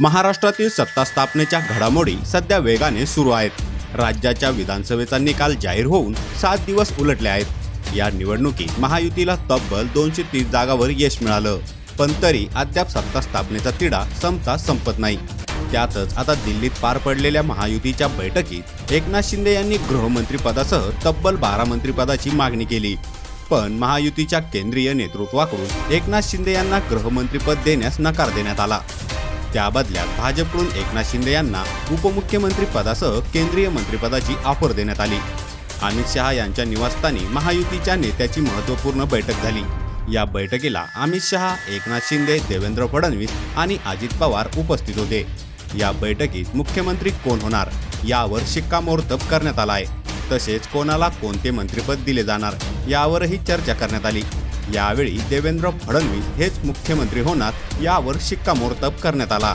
महाराष्ट्रातील सत्ता स्थापनेच्या घडामोडी सध्या वेगाने सुरू आहेत. राज्याच्या विधानसभेचा निकाल जाहीर होऊन सात दिवस उलटले आहेत. या निवडणुकीत महायुतीला तब्बल दोनशे तीस जागावर यश मिळालं. पण तरी अद्याप सत्ता स्थापनेचा तिढा संपता संपत नाही. त्यातच आता दिल्लीत पार पडलेल्या महायुतीच्या बैठकीत एकनाथ शिंदे यांनी गृहमंत्रीपदासह तब्बल बारा मंत्रिपदाची मागणी केली. पण महायुतीच्या केंद्रीय नेतृत्वाकडून एकनाथ शिंदे यांना गृहमंत्रीपद देण्यास नकार देण्यात आला. त्या बदल्यात भाजपकडून एकनाथ शिंदे यांना उपमुख्यमंत्री पदासह केंद्रीय मंत्रिपदाची ऑफर देण्यात आली. अमित शहा यांच्या निवासस्थानी महायुतीच्या नेत्याची महत्त्वपूर्ण बैठक झाली. या बैठकीला अमित शहा एकनाथ शिंदे देवेंद्र फडणवीस आणि अजित पवार उपस्थित होते. या बैठकीत मुख्यमंत्री कोण होणार? यावर शिक्कामोर्तब करण्यात आला आहे तसेच कोणाला कोणते मंत्रिपद दिले जाणार? यावरही चर्चा करण्यात आली. यावेळी देवेंद्र फडणवीस हेच मुख्यमंत्री होणार यावर शिक्कामोर्तब करण्यात आला.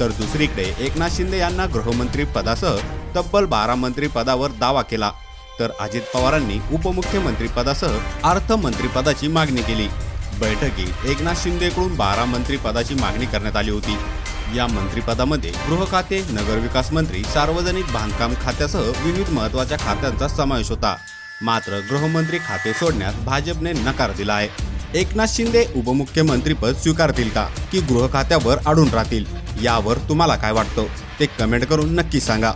तर दुसरीकडे एकनाथ शिंदे यांना गृहमंत्री पदासह तब्बल बारा मंत्री पदावर दावा केला. तर अजित पवारांनी उपमुख्यमंत्री पदासह अर्थमंत्रीपदाची मागणी केली. बैठकीत एकनाथ शिंदेकडून बारा मंत्री पदाची मागणी करण्यात आली होती. या मंत्रिपदामध्ये गृह खाते नगरविकास मंत्री सार्वजनिक बांधकाम खात्यासह विविध महत्त्वाच्या खात्यांचा समावेश होता. मात्र गृहमंत्री खाते सोडण्यास भाजपने नकार दिला आहे एकनाथ शिंदे उपमुख्यमंत्रीपद स्वीकारतील का? की गृह खात्यावर अडून राहतील? यावर तुम्हाला काय वाटतं? ते कमेंट करून नक्की सांगा.